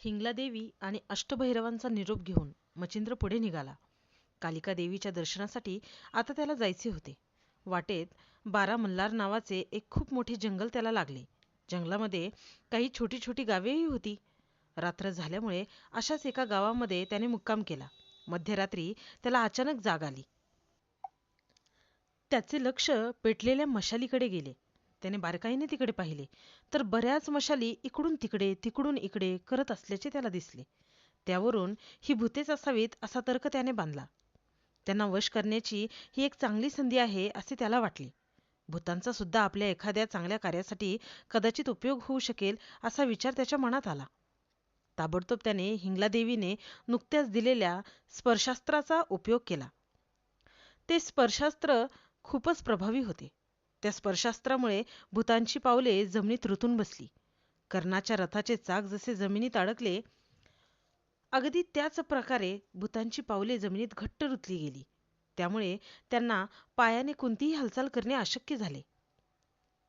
हिंगलादेवी आणि अष्टभैरवांचा निरोप घेऊन मचिंद्र पुढे निघाला. कालिका देवीच्या दर्शनासाठी आता त्याला जायचे होते. वाटेत बारा मल्हार नावाचे एक खूप मोठे जंगल त्याला लागले. जंगलामध्ये काही छोटी छोटी गावेही होती. रात्र झाल्यामुळे अशाच एका गावामध्ये त्याने मुक्काम केला. मध्यरात्री त्याला अचानक जाग आली. त्याचे लक्ष पेटलेल्या मशालीकडे गेले. त्याने बारकाईने तिकडे पाहिले. तर बऱ्याच मशाली इकडून तिकडे तिकडून इकडे करत असल्याचे त्याला दिसले. त्यावरून ही भूतेच असावीत असा तर्क त्याने बांधला. त्यांना वश करण्याची ही एक चांगली संधी आहे असे त्याला वाटले. भूतांचा सुद्धा आपल्या एखाद्या चांगल्या कार्यासाठी कदाचित उपयोग होऊ शकेल असा विचार त्याच्या मनात आला. ताबडतोब त्याने हिंगलादेवीने नुकत्याच दिलेल्या स्पर्शास्त्राचा उपयोग केला. ते स्पर्शास्त्र खूपच प्रभावी होते. त्या स्पर्शास्त्रामुळे भूतांची पावले जमिनीत रुतून बसली. कर्णाच्या रथाचे चाक जसे जमिनीत अडकले अगदी त्याच प्रकारे भूतांची पावले जमिनीत घट्ट रुतली गेली. त्यामुळे त्यांना पायाने कोणतीही हालचाल करणे अशक्य झाले.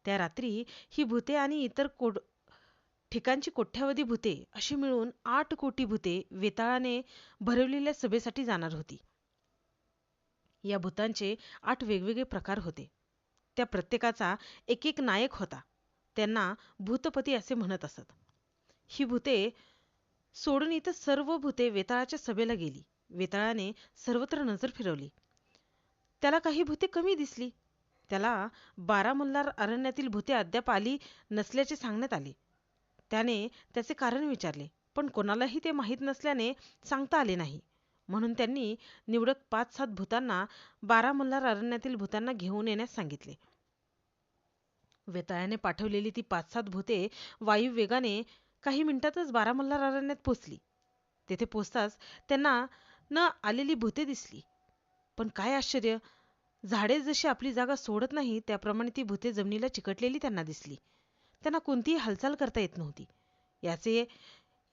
त्या रात्री ही भूते आणि इतर कोड ठिकाणची कोठ्यावधी भूते अशी मिळून आठ कोटी भूते वेताळाने भरवलेल्या सभेसाठी जाणार होती. या भूतांचे आठ वेगवेगळे प्रकार होते. त्या प्रत्येकाचा एक एक नायक होता. त्यांना भूतपती असे म्हणत असत. ही भूते सोडून इथं सर्व भूते वेताळाच्या सभेला गेली. वेताळाने सर्वत्र नजर फिरवली. त्याला काही भूते कमी दिसली. त्याला बारा मल्हार अरण्यातील भूते अद्याप आली नसल्याचे सांगण्यात आले. त्याने त्याचे कारण विचारले पण कोणालाही ते माहीत नसल्याने सांगता आले नाही. म्हणून त्यांनी निवडक पाच सात भूतांना बारा मल्हार अरण्यातील भूतांना घेऊन येण्यास सांगितले. वेताळाने पाठवलेली ती पाच सात भूते वायू वेगाने काही मिनिटातच बारामल्ला अरण्यात पोचली. तेथे पोचताच त्यांना न आलेली भूते दिसली. पण काय आश्चर्य! झाडे जशी आपली जागा सोडत नाही त्याप्रमाणे ती भूते जमिनीला चिकटलेली त्यांना दिसली. त्यांना कोणतीही हालचाल करता येत नव्हती. याचे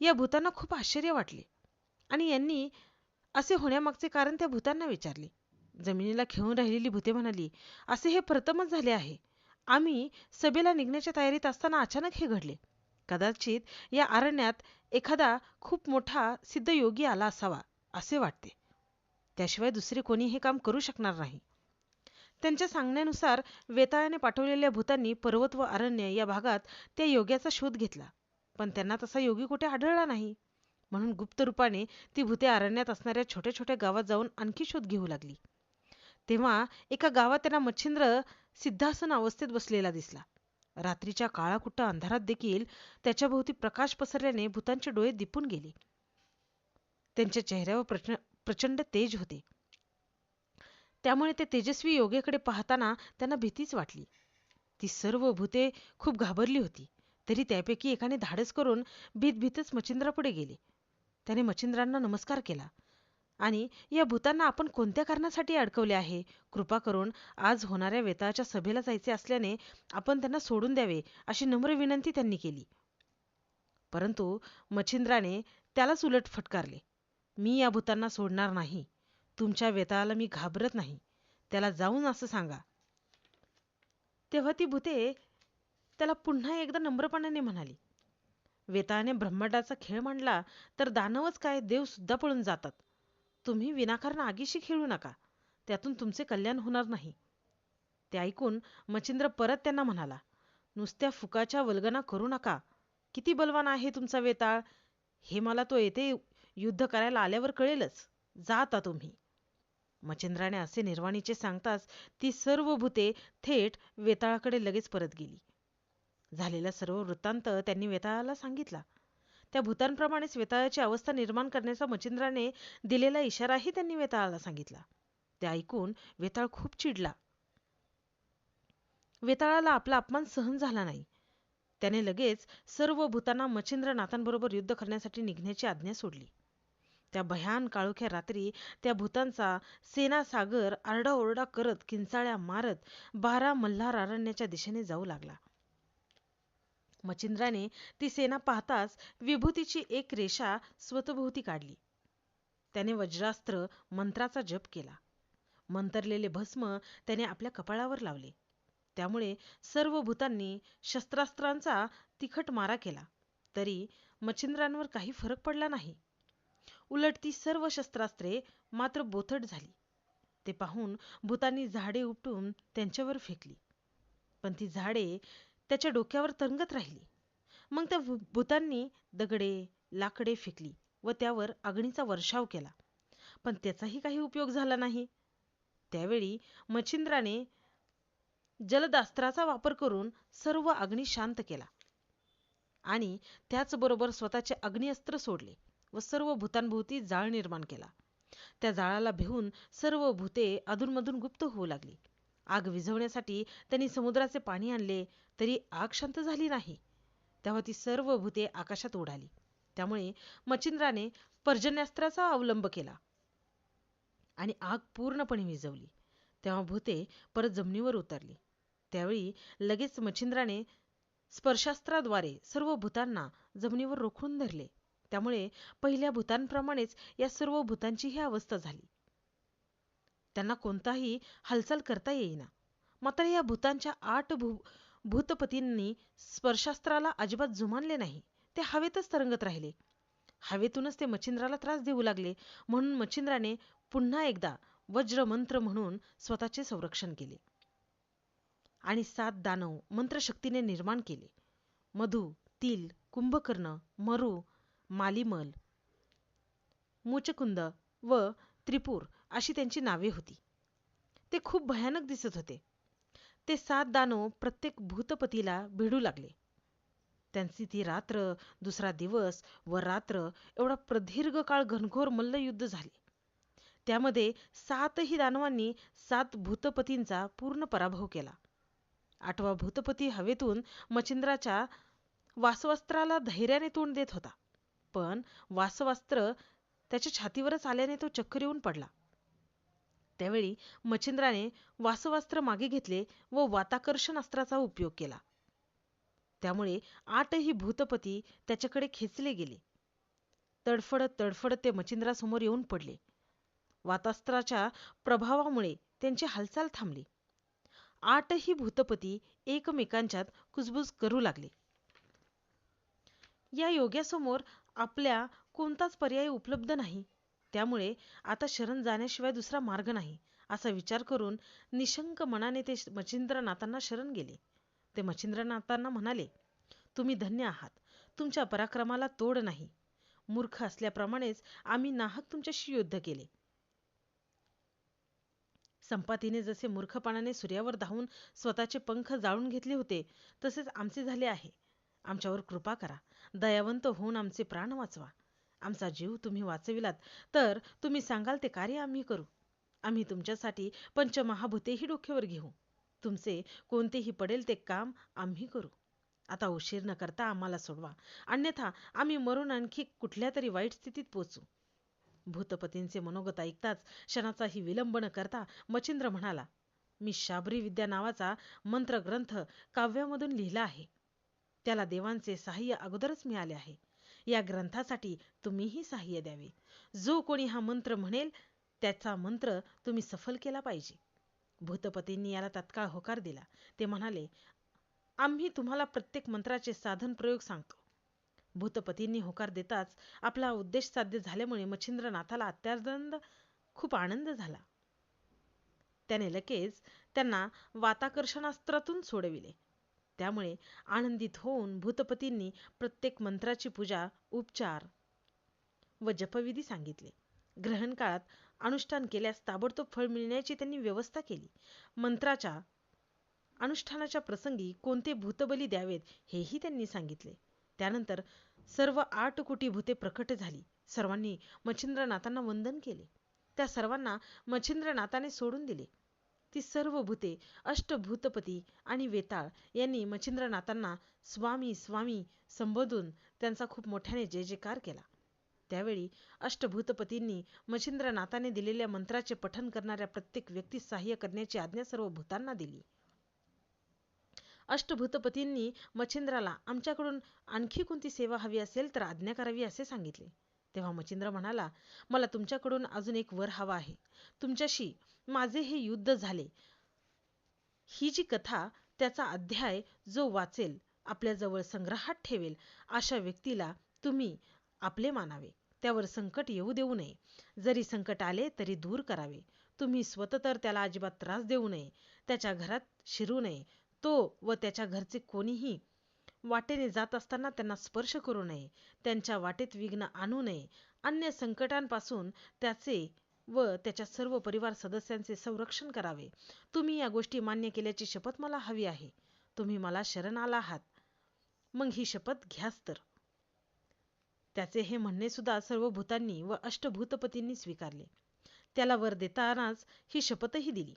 या भूतांना खूप आश्चर्य वाटले. आणि यांनी असे होण्यामागचे कारण त्या भूतांना विचारले. जमिनीला खेळून राहिलेली भूते म्हणाली असे हे प्रथमच झाले आहे. आम्ही सभेला निघण्याच्या तयारीत असताना अचानक हे घडले. कदाचित या अरण्यात एखादा खूप मोठा सिद्ध योगी आला असावा असे वाटते. त्याशिवाय दुसरे कोणी हे काम करू शकणार नाही. त्यांच्या सांगण्यानुसार वेताळाने पाठवलेल्या भूतांनी पर्वत व अरण्य या भागात त्या योग्याचा शोध घेतला. पण त्यांना तसा योगी कुठे आढळला नाही. म्हणून गुप्त रूपाने ती भूते अरण्यात असणाऱ्या छोट्या छोट्या गावात जाऊन आणखी शोध घेऊ लागली. तेव्हा एका गावात त्यांना मच्छिंद्र सिद्धासन अवस्थेत बसलेला दिसला. रात्रीच्या काळाकुट्ट अंधारात देखील त्याच्या भोवती प्रकाश पसरल्याने भूतांचे डोळे दिपून गेले. त्यांच्या चेहऱ्यावर प्रचंड तेज होते. त्यामुळे ते तेजस्वी योगेकडे पाहताना त्यांना भीतीच वाटली. ती सर्व भूते खूप घाबरली होती. तरी त्यापैकी एकाने धाडस करून भीतभीतच मच्छिंद्रापुढे गेले. त्याने मच्छिंद्रांना नमस्कार केला. आणि या भूतांना आपण कोणत्या कारणासाठी अडकवले आहे? कृपा करून आज होणाऱ्या वेताळाच्या सभेला जायचे असल्याने आपण त्यांना सोडून द्यावे अशी नम्र विनंती त्यांनी केली. परंतु मच्छिंद्राने त्यालाच उलट फटकारले. मी या भूतांना सोडणार नाही. तुमच्या वेताळाला मी घाबरत नाही. त्याला जाऊन असं सांगा. तेव्हा ती भूते त्याला पुन्हा एकदा नम्रपणाने म्हणाली. वेताळाने ब्रह्मांडाचा खेळ मांडला तर दानवच काय देव सुद्धा पळून जातात. तुम्ही विनाकारण आगीशी खेळू नका. त्यातून तुमचे कल्याण होणार नाही. ते ऐकून मचिंद्र परत त्यांना म्हणाला नुसत्या फुकाच्या वल्गना करू नका. किती बलवान आहे तुमचा वेताळ. हे मला तो येथे युद्ध करायला आल्यावर कळेलच. जा आता तुम्ही. मचिंद्राने असे निर्वाणीचे सांगताच ती सर्व भूते थेट वेताळाकडे लगेच परत गेली. झालेला सर्व वृत्तांत त्यांनी वेताळाला सांगितला त्या भूतांप्रमाणेच वेताळाची अवस्था निर्माण करण्याचा मचिंद्राने दिलेला इशाराही त्यांनी वेताळाला सांगितला. ते ऐकून वेताळ खूप चिडला. वेताळाला आपला अपमान सहन झाला नाही. त्याने लगेच सर्व भूतांना मच्छिंद्रनाथांबरोबर युद्ध करण्यासाठी निघण्याची आज्ञा सोडली. त्या भयान काळोख्या रात्री त्या भूतांचा सेनासागर आरडाओरडा करत किंचाळ्या मारत बारा मल्हार अरण्याच्या दिशेने जाऊ लागला. मचिंद्राने ती सेना पाहताच विभूतीची एक रेषा स्वतभोवती काढली. त्याने वज्रास्त्र मंत्राचा जप केला. मंतरलेले भस्म त्याने आपल्या कपाळावर लावले. त्यामुळे सर्व भूतांनी शस्त्रास्त्रांचा तिखट मारा केला. तरी मच्छिंद्रांवर काही फरक पडला नाही. उलट ती सर्व शस्त्रास्त्रे मात्र बोथट झाली. ते पाहून भूतांनी झाडे उपटून त्यांच्यावर फेकली. पण ती झाडे त्याच्या डोक्यावर तरंगत राहिली. मग त्या भूतांनी दगडे लाकडे फेकली व त्यावर अग्नीचा वर्षाव केला. पण त्याचाही काही उपयोग झाला नाही. त्यावेळी मच्छिंद्राने जलदास्त्राचा वापर करून सर्व अग्नी शांत केला आणि त्याचबरोबर स्वतःचे अग्निअस्त्र सोडले व सर्व भूतांभोवती जाळ निर्माण केला. त्या जाळाला भिवून सर्व भूते अधूनमधून गुप्त होऊ लागली. आग विझवण्यासाठी त्यांनी समुद्राचे पाणी आणले तरी आग शांत झाली नाही. तेव्हा ती सर्व भूते आकाशात उडाली. त्यामुळे मच्छिंद्राने पर्जन्यास्त्राचा अवलंब केला आणि आग पूर्णपणे विझवली. तेव्हा भूते परत जमिनीवर उतरली. त्यावेळी लगेच मच्छिंद्राने स्पर्शास्त्राद्वारे सर्व भूतांना जमिनीवर रोखून धरले. त्यामुळे पहिल्या भूतांप्रमाणेच या सर्व भूतांची ही अवस्था झाली. त्यांना कोणताही हालचाल करता येईना. मात्र या भूतांच्या आठ भू भूतपतींनी स्पर्शास्त्राला अजिबात जुमानले नाही. ते हवेतच तरंगत राहिले. हवेतूनच ते मच्छिंद्राला त्रास देऊ लागले. म्हणून मच्छिंद्राने पुन्हा एकदा वज्रमंत्र म्हणून स्वतःचे संरक्षण केले. आणि सात दानव मंत्रशक्तीने निर्माण केले. मधु तिल कुंभकर्ण मरू मालिमल मुचकुंद व त्रिपूर अशी त्यांची नावे होती. ते खूप भयानक दिसत होते. ते सात दानव प्रत्येक भूतपतीला भिडू लागले. त्यांची ती रात्र दुसरा दिवस व रात्र एवढा प्रदीर्घ काळ घनघोर मल्लयुद्ध झाले. त्यामध्ये सातही दानवांनी सात भूतपतींचा पूर्ण पराभव केला. आठवा भूतपती हवेतून मच्छिंद्राच्या वासवस्त्राला धैर्याने तोंड देत होता. पण वासवस्त्र त्याच्या छातीवरच आल्याने तो चक्कर येऊन पडला. त्यावेळी मच्छिंद्राने वासवास्त्र मागे घेतले व वाताकर्षण अस्त्राचा उपयोग केला. त्यामुळे आठही भूतपती त्याच्याकडे खेचले गेले. तडफडत तडफडत ते मच्छिंद्रासमोर येऊन पडले. वातास्त्राच्या प्रभावामुळे त्यांची हालचाल थांबली. आठही भूतपती एकमेकांच्यात कुजबुज करू लागले. या योग्यासमोर आपल्या कोणताच पर्याय उपलब्ध नाही. त्यामुळे आता शरण जाण्याशिवाय दुसरा मार्ग नाही असा विचार करून निशंक मनाने ते मच्छिंद्रनाथांना शरण गेले. ते मच्छिंद्रनाथांना म्हणाले तुम्ही धन्य आहात. तुमच्या पराक्रमाला तोड नाही. मूर्ख असल्याप्रमाणेच आम्ही नाहक तुमच्याशी युद्ध केले. संपातीने जसे मूर्खपणाने सूर्यावर धावून स्वतःचे पंख जाळून घेतले होते तसेच आमचे झाले आहे. आमच्यावर कृपा करा. दयावंत होऊन आमचे प्राण वाचवा. आमचा जीव तुम्ही वाचविलात. तर तुम्ही सांगाल ते कार्य आम्ही करू. आम्ही तुमच्यासाठी पंचमहाभूतेही डोक्यावर घेऊ. तुमचे कोणतेही पडेल ते काम आम्ही करू. आता उशीर न करता आम्हाला सोडवा. अन्यथा आम्ही मरून आणखी कुठल्या तरी वाईट स्थितीत पोचू. भूतपतींचे मनोगत ऐकताच क्षणाचाही विलंब न करता मचिंद्र म्हणाला मी शाबरी विद्या नावाचा मंत्रग्रंथ काव्यामधून लिहिला आहे. त्याला देवांचे सहाय्य अगोदरच मिळाले आहे. या ग्रंथासाठी तुम्हीही सहाय्य द्यावे. जो कोणी हा मंत्र म्हणेल त्याचा मंत्र तुम्ही सफल केला पाहिजे. भूतपतींनी याला तत्काळ होकार दिला. ते म्हणाले आम्ही तुम्हाला प्रत्येक मंत्राचे साधन प्रयोग सांगतो. भूतपतींनी होकार देताच आपला उद्देश साध्य झाल्यामुळे मच्छिंद्रनाथाला अत्यानंद खूप आनंद झाला. त्याने लगेच त्यांना वाताकर्षणास्त्रातून सोडविले. त्यामुळे आनंदित होऊन भूतपतींनी प्रत्येक मंत्राची पूजा उपचार व जपविधी सांगितले. ग्रहण काळात अनुष्ठान केल्यास ताबडतोब फळ मिळण्याची त्यांनी व्यवस्था केली. मंत्राच्या अनुष्ठानाच्या प्रसंगी कोणते भूतबली द्यावेत हेही त्यांनी सांगितले. त्यानंतर सर्व आठ कोटी भूते प्रकट झाली. सर्वांनी मच्छिंद्रनाथांना वंदन केले. त्या सर्वांना मच्छिंद्रनाथाने सोडून दिले. ती सर्व भूते अष्टभूतपती आणि वेताळ यांनी मच्छिंद्रनाथांना स्वामी स्वामी संबोधून त्यांचा खूप मोठ्याने जय जयकार केला. त्यावेळी अष्टभूतपतींनी मच्छिंद्रनाथाने दिलेल्या मंत्राचे पठन करणाऱ्या प्रत्येक व्यक्तीस सहाय्य करण्याची आज्ञा सर्व भूतांना दिली. अष्टभूतपतींनी मच्छिंद्राला आमच्याकडून आणखी कोणती सेवा हवी असेल तर आज्ञा करावी असे सांगितले. तेव्हा मच्छिंद्र म्हणाला मला तुमच्याकडून अजून एक वर हवा आहे. तुमच्याशी माझे हे युद्ध झाले. ही जी कथा त्याचा अध्याय जो वाचेल आपल्याजवळ संग्रहात ठेवेल अशा व्यक्तीला तुम्ही आपले मानावे. त्यावर संकट येऊ देऊ नये. जरी संकट आले तरी दूर करावे. तुम्ही स्वतः तर त्याला अजिबात त्रास देऊ नये. त्याच्या घरात शिरू नये. तो व त्याच्या घरचे कोणीही वाटेने जात असताना त्यांना स्पर्श करू नये त्यांच्या वाटेत विघ्न आणू नये. अन्य संकटांपासून त्याचे व त्याच्या सर्व परिवार सदस्यांचे संरक्षण करावे. तुम्ही या गोष्टी मान्य केल्याची शपथ मला हवी आहे. तुम्ही मला शरण आला आहात. मग ही शपथ घ्यास तर. त्याचे हे म्हणणे सुद्धा सर्व भूतांनी व अष्टभूतपतींनी स्वीकारले. त्याला वर देतानाच ही शपथही दिली.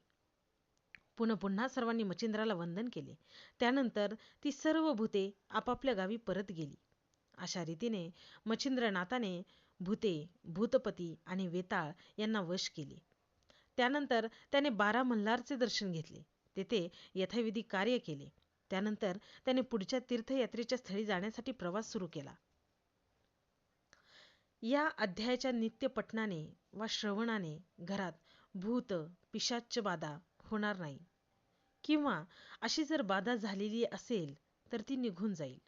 पुन्हा पुन्हा सर्वांनी मचिंद्राला वंदन केले. त्यानंतर ती सर्व भूते आपापल्या गावी परत गेली. अशा रीतीने मच्छिंद्रनाथाने भूते भूतपती आणि वेताळ यांना वश केले. त्यानंतर त्याने बारा मल्हारचे दर्शन घेतले. तेथे यथाविधी कार्य केले. त्यानंतर त्याने पुढच्या तीर्थयात्रेच्या स्थळी जाण्यासाठी प्रवास सुरू केला. या अध्यायाच्या नित्यपटनाने वा श्रवणाने घरात भूत पिशाच्च बाधा होणार नाही. किंवा अशी जर बाधा झालेली असेल तर ती निघून जाईल.